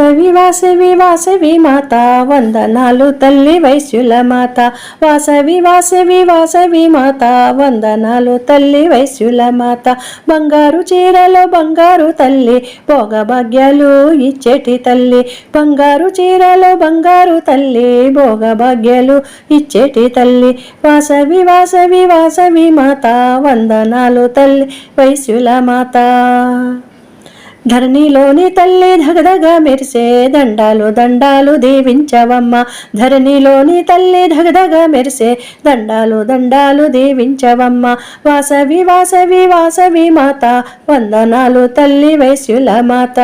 వాసవి వాసవి వాసవి మాత వందనాలు తల్లి వైశ్యుల మాత. వాసవి వాసవి వాసవి మాత వందనాలు తల్లి వైశ్యుల మాత. బంగారు చీరలో బంగారు తల్లి భోగభాగ్యాలు ఇచ్చేటి తల్లి. బంగారు చీరలో బంగారు తల్లి భోగభాగ్యాలు ఇచ్చేటి తల్లి. వాసవి వాసవి వాసవి మాత వందనాలు తల్లి వైశ్యుల మాత. ధరణిలోని తల్లి ధగధగ మెరిసే దండాలు దండాలు దీవించవమ్మ. ధరణిలోని తల్లి ధగధగ మెరిసే దండాలు దండాలు దీవించవమ్మ. వాసవి వాసవి వాసవి మాత వందనాలు తల్లి వైశ్యుల మాత.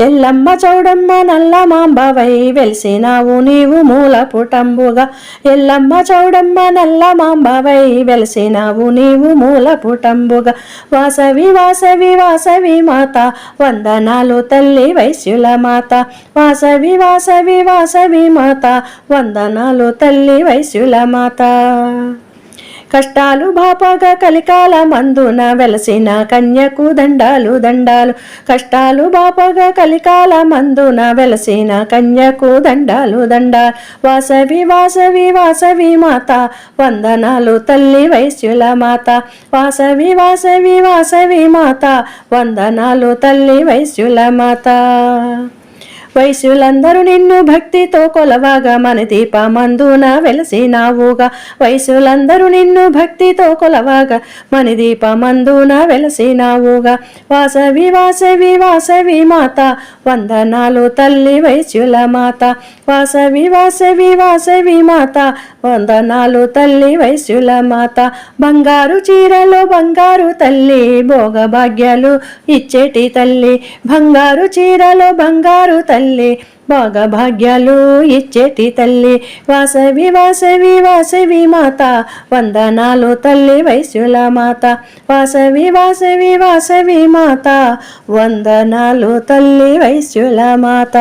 ఎల్లమ్మ చౌడమ్మ నల్ల మాంబవై వెలిసినావు నీవు మూల పుటంబుగా. ఎల్లమ్మ చౌడమ్మ నల్ల మాంబవై వెలిసినావు నీవు మూల పుటంబుగా. వాసవి వాసవి వాసవి మాత వందనాలు తల్లి వైశ్యుల మాత. వాసవి వాసవి వాసవి మాత వందనాలు తల్లి వైశ్యుల మాత. కష్టాలు బాపగా కలికాల మందున వెలసిన కన్యకు దండాలు దండాలు. కష్టాలు బాపగా కలికాల మందున వెలసిన కన్యకు దండాలు దండాలు వాసవి వాసవి వాసవి మాత వందనాలు తల్లి వైశ్యుల మాత. వాసవి వాసవి వాసవి మాత వందనాలు తల్లి వైశ్యుల మాత. వయసులందరూ నిన్ను భక్తితో కొలవగా మన దీపమందున వెలసినావుగా వయసులందరూ నిన్ను భక్తితో కొలవగా మన దీపమందున వెలసినావుగా వాసవి వాసవి వాసవి మాత వందనాలు తల్లి వైశ్యుల మాత. వాసవి వాసవి వాసవి మాత వందనాలు తల్లి వైశ్యుల మాత. బంగారు చీరలో బంగారు తల్లి భోగభాగ్యాలు ఇచ్చేటి తల్లి. బంగారు చీరలో బంగారు తల్లి తల్లి భాగ్యాలు ఇచ్చేటి తల్లి. వాసవి వాసవి వాసవి మాత వందనాలు తల్లి వైశ్యుల మాత. వాసవి వాసవి వాసవి మాత వందనాలు తల్లి వైశ్యుల మాత.